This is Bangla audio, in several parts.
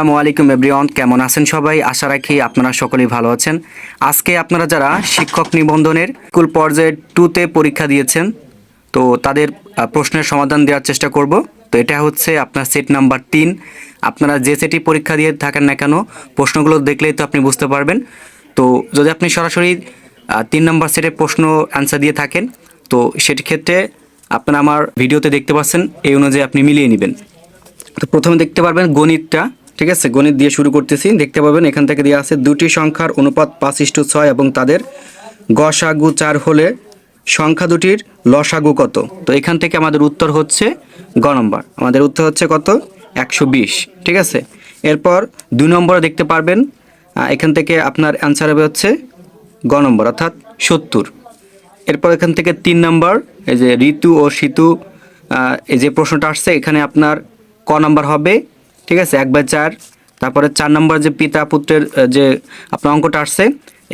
আসসালামু আলাইকুম এভরিওয়ান, কেমন আছেন সবাই? আশা রাখি আপনারা সকলেই ভালো আছেন। আজকে আপনারা যারা শিক্ষক নিবন্ধনের স্কুল পর্যায়ে টুতে পরীক্ষা দিয়েছেন, তো তাদের প্রশ্নের সমাধান দেওয়ার চেষ্টা করব। তো এটা হচ্ছে আপনার সেট নাম্বার তিন। আপনারা যে সেটি পরীক্ষা দিয়ে থাকেন না কেন, প্রশ্নগুলো দেখলেই তো আপনি বুঝতে পারবেন। তো যদি আপনি সরাসরি তিন নম্বর সেটের প্রশ্ন অ্যান্সার দিয়ে থাকেন, তো সেটি ক্ষেত্রে আপনারা আমার ভিডিওতে দেখতে পাচ্ছেন, এই অনুযায়ী আপনি মিলিয়ে নেবেন। তো প্রথমে দেখতে পারবেন গণিতটা। ঠিক আছে, গণিত দিয়ে শুরু করতেছি। দেখতে পাবেন এখান থেকে দেওয়া আছে দুটি সংখ্যার অনুপাত পাঁচ ইস্টু ছয় এবং তাদের গসাগু চার হলে সংখ্যা দুটির লসাগু কত? তো এখান থেকে আমাদের উত্তর হচ্ছে গ নম্বর। আমাদের উত্তর হচ্ছে কত? একশো বিশ। ঠিক আছে? এরপর দুই নম্বরে দেখতে পারবেন এখান থেকে আপনার অ্যান্সার হবে হচ্ছে গ নম্বর, অর্থাৎ সত্তর। এরপর এখান থেকে তিন নম্বর, এই যে ঋতু ও শীতু এই যে প্রশ্নটা আসছে, এখানে আপনার ক নম্বর হবে ঠিক আছে? এক বাই চার তারপরে চার নম্বর যে পিতা পুত্রের যে আপনার অঙ্কটা আসছে,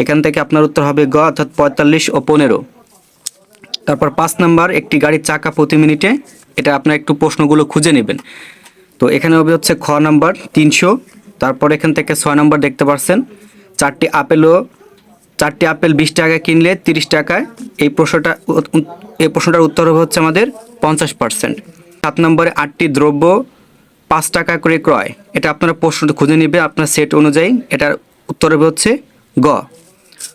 এখান থেকে আপনার উত্তর হবে গ অর্থাৎ পঁয়তাল্লিশ ও পনেরো। তারপর পাঁচ নাম্বার, একটি গাড়ির চাকা প্রতি মিনিটে, এটা আপনার একটু প্রশ্নগুলো খুঁজে নেবেন। তো এখানে হবে হচ্ছে খ নাম্বার, তিনশো। তারপর এখান থেকে ছয় নাম্বার দেখতে পাচ্ছেন চারটি আপেলও চারটি আপেল বিশ টাকা কিনলে তিরিশ টাকায়। এই প্রশ্নটা এই প্রশ্নটার উত্তর হবে হচ্ছে আমাদের পঞ্চাশ পার্সেন্ট। সাত নম্বরে আটটি দ্রব্য পাঁচ টাকা করে ক্রয়। এটা আপনারা প্রশ্নটা খুঁজে নেবে, আপনার সেট অনুযায়ী। এটার উত্তর হবে হচ্ছে গ,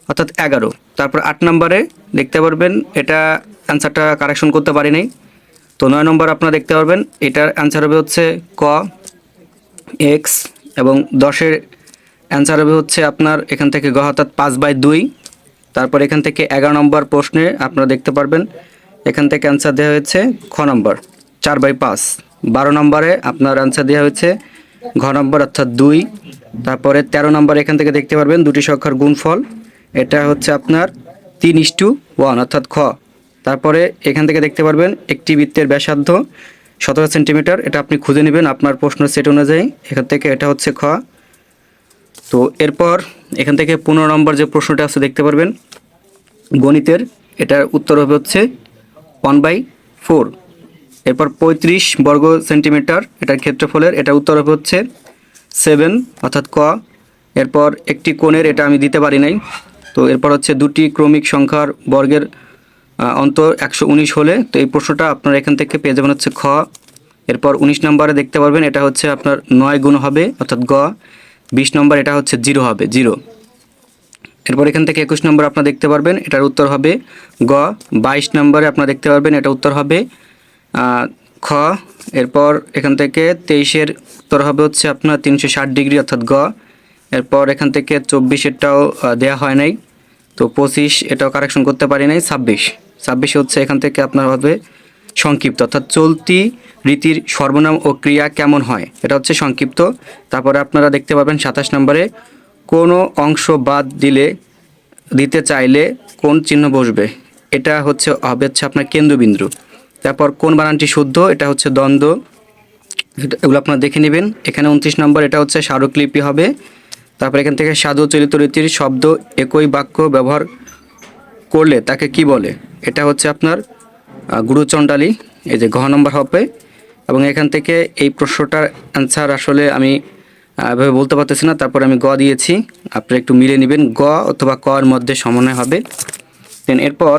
অর্থাৎ এগারো। তারপর আট নম্বরে দেখতে পারবেন, এটা অ্যান্সারটা কারেকশন করতে পারি নাই। তো নয় নম্বর আপনারা দেখতে পারবেন, এটার অ্যান্সার হবে হচ্ছে ক, এক্স এবং দশের অ্যান্সার হবে হচ্ছে আপনার এখান থেকে গ, অর্থাৎ পাঁচ বাই দুই। তারপর এখান থেকে এগারো নম্বর প্রশ্নে আপনারা দেখতে পারবেন, এখান থেকে অ্যান্সার দেওয়া হয়েছে খ নম্বর। চার বাই পাঁচ। বারো নম্বরে আপনার আনসার দেওয়া হয়েছে ঘ নম্বর অর্থাৎ দুই। তারপরে তেরো নম্বর এখান থেকে দেখতে পারবেন দুটি সংখ্যার গুণফল। এটা হচ্ছে আপনার তিন ইস্টু ওয়ান অর্থাৎ খ। তারপরে এখান থেকে দেখতে পারবেন একটি বৃত্তের ব্যাসার্ধ সতেরো সেন্টিমিটার। এটা আপনি খুঁজে নেবেন আপনার প্রশ্ন সেট অনুযায়ী। এখান থেকে এটা হচ্ছে খ। তো এরপর এখান থেকে পনেরো নম্বর যে প্রশ্নটা আছে দেখতে পারবেন গণিতের। এটার উত্তর হবে হচ্ছে ওয়ান বাই ফোর। এরপর পঁয়ত্রিশ বর্গ সেন্টিমিটার এটার ক্ষেত্রফলের, এটা উত্তর হচ্ছে সেভেন অর্থাৎ ক। এরপর একটি কোণের, এটা আমি দিতে পারি নাই। তো এরপর হচ্ছে দুটি ক্রমিক সংখ্যার বর্গের অন্তর একশো উনিশ হলে, তো এই প্রশ্নটা আপনার এখান থেকে পেয়ে যাবেন হচ্ছে খ। এরপর উনিশ নম্বরে দেখতে পারবেন, এটা হচ্ছে আপনার নয় গুণ হবে, অর্থাৎ গ। বিশ নম্বর, এটা হচ্ছে জিরো হবে, জিরো। এরপর এখান থেকে একুশ নম্বর আপনারা দেখতে পারবেন, এটার উত্তর হবে গ। বাইশ নম্বরে আপনারা দেখতে পারবেন, এটা উত্তর হবে খ, এরপর এখান থেকে তেইশের উত্তর হবে হচ্ছে আপনার তিনশো ষাট ডিগ্রি অর্থাৎ গ। এরপর এখান থেকে চব্বিশেরটাও দেয়া হয় নাই। তো পঁচিশ, এটাও কারেকশন করতে পারি নাই, ছাব্বিশ। ছাব্বিশ হচ্ছে এখান থেকে আপনার হবে সংক্ষিপ্ত। অর্থাৎ চলতি রীতির সর্বনাম ও ক্রিয়া কেমন হয়, এটা হচ্ছে সংক্ষিপ্ত। তারপরে আপনারা দেখতে পাবেন সাতাশ নম্বরে, কোনো অংশ বাদ দিলে, দিতে চাইলে কোন চিহ্ন বসবে? এটা হচ্ছে হবে হচ্ছে আপনার কেন্দ্রবিন্দু। তারপর কোন বানানটি শুদ্ধ, এটা হচ্ছে দ্বন্দ্ব। এগুলো আপনারা দেখে নেবেন। এখানে উনত্রিশ নম্বর, এটা হচ্ছে স্মারকলিপি হবে। তারপর এখান থেকে সাধু চলিত রীতির শব্দ একই বাক্য ব্যবহার করলে তাকে কি বলে? এটা হচ্ছে আপনার গুরুচণ্ডালী, এই যে ঘ নম্বর হবে। এবং এখান থেকে এই প্রশ্নটার অ্যান্সার আসলে আমি এভাবে বলতে পারতেছি না। তারপর আমি গ দিয়েছি। আপনি একটু মিলে নেবেন। গ অথবা ক মধ্যে সমন্বয় হবে। দেন এরপর,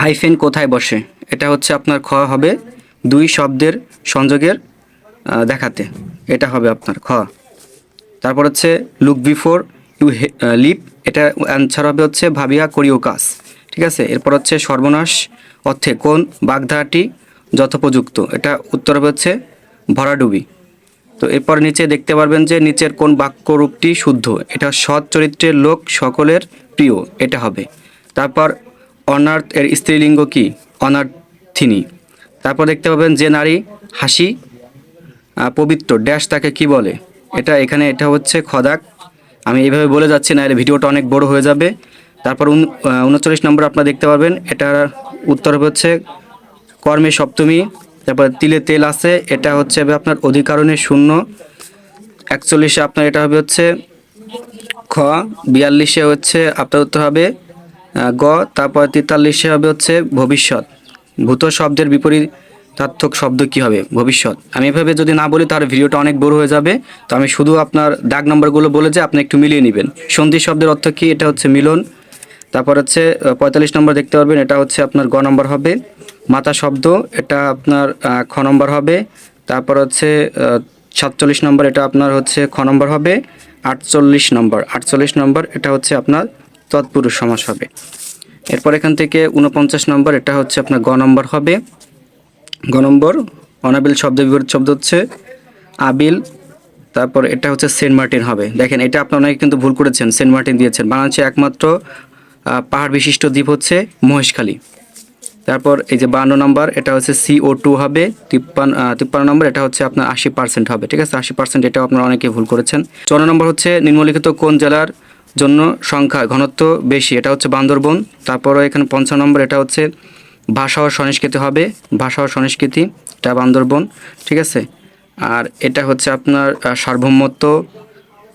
হাইফেন কোথায় বসে? এটা হচ্ছে আপনার খ হবে দুই শব্দের সংযোগের দেখাতে। এটা হবে আপনার খ। তারপর হচ্ছে লুক বিফোর ইউ লিপ এটা অ্যান্সার হবে হচ্ছে, ভাবিয়া করিও কাজ। ঠিক আছে? এরপর হচ্ছে, সর্বনাশ অর্থে কোন বাগধারাটি যথোপযুক্ত? এটা উত্তর হবে হচ্ছে, ভরাডুবি। তো এরপর নিচে দেখতে পারবেন যে, নিচের কোন বাক্যরূপটি শুদ্ধ? এটা সৎ চরিত্রের লোক সকলের প্রিয়, এটা হবে। তারপর, অনার্থ এর স্ত্রীলিঙ্গ কি? অনার্থিনী তারপর দেখতে পাবেন যে নারী হাসি পবিত্র, ড্যাশ তাকে কি বলে? এটা এখানে, এটা হচ্ছে খদাক। আমি এইভাবে বলে যাচ্ছি না এর ভিডিওটা অনেক বড় হয়ে যাবে। তারপর উন- উনচল্লিশ নম্বর আপনারা দেখতে পারবেন এটার উত্তর হচ্ছে কর্মে সপ্তমী, তারপর তিলে তেল আছে, এটা হচ্ছে আপনার অধিকারণে শূন্য। একচল্লিশে আপনার এটা হবে হচ্ছে খ, বিয়াল্লিশে হচ্ছে আপনার উত্তর হবে গ, তারপর তেতাল্লিশে হবে হচ্ছে ভবিষ্যৎ। ভূত শব্দের বিপরীত সার্থক শব্দ কি হবে? ভবিষ্যৎ। আমি এভাবে যদি না বলি, তার ভিডিওটা অনেক বড় হয়ে যাবে। তো আমি শুধু আপনার দাগ নম্বরগুলো বলে যে আপনি একটু মিলিয়ে নেবেন। সন্ধি শব্দের অর্থ কি? এটা হচ্ছে মিলন। তারপর হচ্ছে পঁয়তাল্লিশ নম্বর দেখতে পারবেন, এটা হচ্ছে আপনার গ নম্বর হবে। মাতা শব্দ, এটা আপনার খ নম্বর হবে। তারপর হচ্ছে সাতচল্লিশ নম্বর, এটা আপনার হচ্ছে খ নম্বর হবে। আটচল্লিশ নম্বর আটচল্লিশ নম্বর, এটা হচ্ছে আপনার তৎপুরুষ সমাস হবে। এরপর এখান থেকে উনপঞ্চাশ নম্বর, এটা হচ্ছে আপনার গ নম্বর হবে। গ নম্বর, অনাবিল শব্দ বিপরীত শব্দ হচ্ছে আবিল, তারপর এটা হচ্ছে সেন্ট মার্টিন হবে। দেখেন, এটা আপনার অনেকে কিন্তু ভুল করেছেন, সেন্ট মার্টিন দিয়েছেন। বাংলাদেশে একমাত্র পাহাড় বিশিষ্ট দ্বীপ হচ্ছে মহেশখালী। তারপর এই যে বান্ন নম্বর, এটা হচ্ছে সিও টু হবে। তিপ্পান্ন তিপ্পান্ন নম্বর, এটা হচ্ছে আপনার আশি পার্সেন্ট হবে, ঠিক আছে? আশি পার্সেন্ট, এটাও আপনারা অনেকে ভুল করেছেন। চুয়ান্ন নম্বর হচ্ছে নিম্নলিখিত কোন জেলার জন্য সংখ্যা ঘনত্ব বেশি, এটা হচ্ছে বান্দরবন। তারপরে এখানে পঞ্চান্ন নম্বর, এটা হচ্ছে ভাষা ও সংস্কৃতি হবে। ভাষা ও সংস্কৃতি, এটা বান্দরবন, ঠিক আছে? আর এটা হচ্ছে আপনার সার্বভৌমত্ব।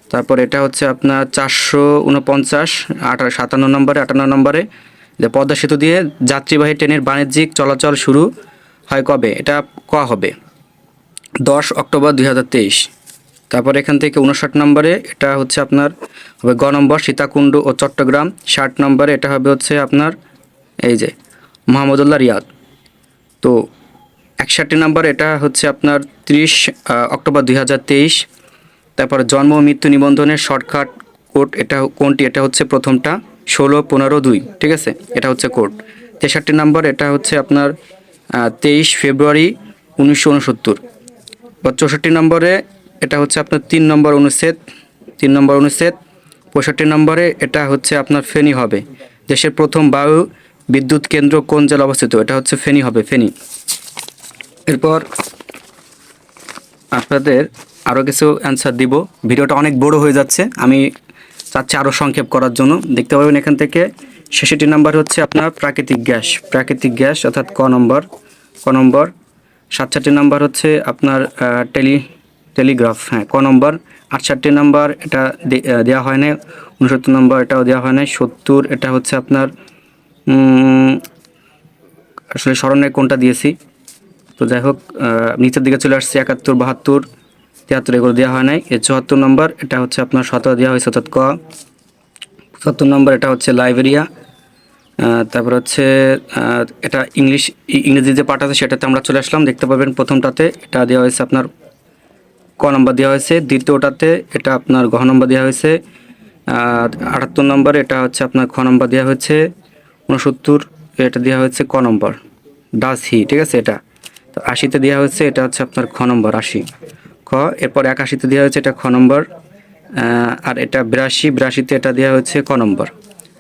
তারপর এটা হচ্ছে আপনার চারশো উনপঞ্চাশ, আঠারো, সাতান্ন নম্বরে, আটান্ন নম্বরে। যে পদ্মা সেতু দিয়ে যাত্রীবাহী ট্রেনের বাণিজ্যিক চলাচল শুরু হয় কবে? এটা ক হবে? দশ অক্টোবর দুই হাজার তেইশ। তারপর এখান থেকে উনষাট নম্বরে এটা হচ্ছে আপনার হবে গ নম্বর সীতাকুণ্ড ও চট্টগ্রাম, ষাট নম্বরে এটা হবে হচ্ছে আপনার এই যে মোহাম্মদুল্লাহ রিয়াদ। তো একষট্টি নম্বর এটা হচ্ছে আপনার ত্রিশ অক্টোবর দুই হাজার তেইশ। তারপর জন্ম মৃত্যু নিবন্ধনের শর্টকাট কোড এটা কোনটি? এটা হচ্ছে প্রথমটা, ষোলো, পনেরো, দুই, ঠিক আছে? এটা হচ্ছে কোড। তেষট্টি নম্বর এটা হচ্ছে আপনার তেইশ ফেব্রুয়ারি উনিশশো উনসত্তর। বা চৌষট্টি নম্বরে এটা হচ্ছে আপনার তিন নম্বর অনুচ্ছেদ, তিন নম্বর অনুচ্ছেদ, পঁয়ষট্টি নম্বরে এটা হচ্ছে আপনার ফেনী হবে। দেশের প্রথম বায়ু বিদ্যুৎ কেন্দ্র কোন জেলা অবস্থিত? এটা হচ্ছে ফেনী হবে, ফেনী। এরপর আপনাদের আরও কিছু অ্যান্সার দিব। ভিডিওটা অনেক বড় হয়ে যাচ্ছে, আমি চাচ্ছি আরও সংক্ষেপ করার জন্য। দেখতে পাবেন এখান থেকে ছেষট্টি নাম্বার হচ্ছে আপনার প্রাকৃতিক গ্যাস প্রাকৃতিক গ্যাস অর্থাৎ ক নম্বর ক নম্বর। সাতষট্টি নাম্বার হচ্ছে আপনার টেলি টেলিগ্রাফ হ্যাঁ ক নম্বর? আটষট্টি নম্বর, এটা দেওয়া হয় না উনসত্তর নম্বর, এটাও দেওয়া হয় না সত্তর, এটা হচ্ছে আপনার আসলে স্মরণে কোনটা দিয়েছি? তো যাই হোক নিচের দিকে চলে আসছে, একাত্তর, বাহাত্তর, তিয়াত্তর, এগুলো দেওয়া হয় নাই। এর চুয়াত্তর নম্বর, এটা হচ্ছে আপনার সতেরো দেওয়া হয়েছে অর্থাৎ ক। সত্তর নম্বর, এটা হচ্ছে লাইব্রেরিয়া তারপর হচ্ছে এটা ইংলিশ ইংরেজি যে পার্ট আছে সেটাতে আমরা চলে আসলাম, দেখতে পাবেন প্রথমটাতে। এটা দেওয়া হয়েছে আপনার ক নম্বর দেওয়া হয়েছে, দ্বিতীয়টাতে এটা আপনার ঘ নম্বর দেওয়া হয়েছে আটাত্তর নম্বর এটা হচ্ছে আপনার খ নম্বর দেওয়া হয়েছে উনসত্তর এটা দেওয়া হয়েছে ক নম্বর, ডাস হি, ঠিক আছে এটা? তো আশিতে দেওয়া হয়েছে, এটা হচ্ছে আপনার খ নম্বর, আশি। খ, এরপর একাশিতে দেওয়া হয়েছে, এটা খ নম্বর আর এটা বিরাশি, বিরাশিতে এটা দেওয়া হয়েছে ক নম্বর।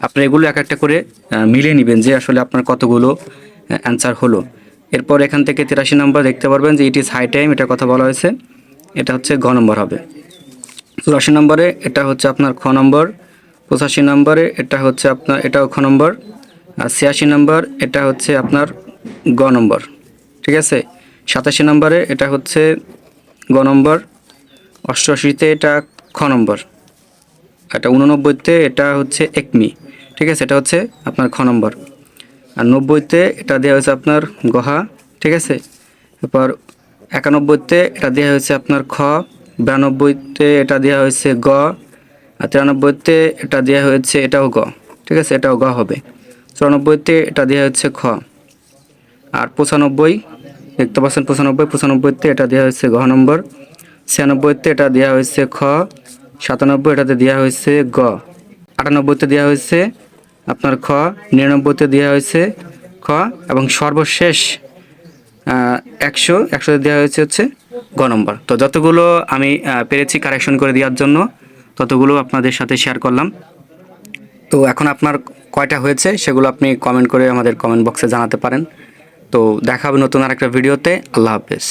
আপনি এগুলো এক একটা করে মিলিয়ে নেবেন যে আসলে আপনার কতগুলো অ্যান্সার হলো। এরপর এখান থেকে তিরাশি নম্বর দেখতে পারবেন যে ইট ইজ হাই টাইম এটা কথা বলা হয়েছে। এটা হচ্ছে ঘ নম্বর হবে। চুরাশি নম্বরে এটা হচ্ছে আপনার খ নম্বর, পঁচাশি নম্বরে এটা হচ্ছে আপনার, এটাও খ নম্বর, আর ছিয়াশি নম্বর এটা হচ্ছে আপনার গ নম্বর, ঠিক আছে? সাতাশি নম্বরে এটা হচ্ছে গ নম্বর, অষ্টআশিতে এটা খ নম্বর এটা উননব্বইতে এটা হচ্ছে একমি, ঠিক আছে? এটা হচ্ছে আপনার খ নম্বর, আর নব্বইতে এটা দেওয়া হয়েছে আপনার গহা, ঠিক আছে? এরপর একানব্বইতে এটা দেওয়া হয়েছে আপনার খ, বিরানব্বইতে এটা দেওয়া হয়েছে গ, আর তিরানব্বইতে এটা দেওয়া হয়েছে এটাও গ, ঠিক আছে? এটাও গ হবে। চুরানব্বইতে এটা দেওয়া হচ্ছে খ, আর পঁচানব্বই, দেখতে পাচ্ছেন পঁচানব্বই, পঁচানব্বইতে এটা দেওয়া হয়েছে ঘ নম্বর, ছিয়ানব্বইতে এটা দেওয়া হয়েছে খ, সাতানব্বই এটাতে দেওয়া হয়েছে গ, আটানব্বইতে দেওয়া হয়েছে আপনার খ, নিরানব্বইতে দেওয়া হয়েছে খ, এবং সর্বশেষ একশো একশো দেওয়া হয়েছে হচ্ছে গ নম্বর। তো যতগুলো আমি পেরেছি কারেকশন করে দেওয়ার জন্য, ততগুলো আপনাদের সাথে শেয়ার করলাম। তো এখন আপনার কয়টা হয়েছে সেগুলো আপনি কমেন্ট করে আমাদের কমেন্ট বক্সে জানাতে পারেন। তো দেখা হবে নতুন আরেকটা ভিডিওতে আল্লাহ হাফেজ।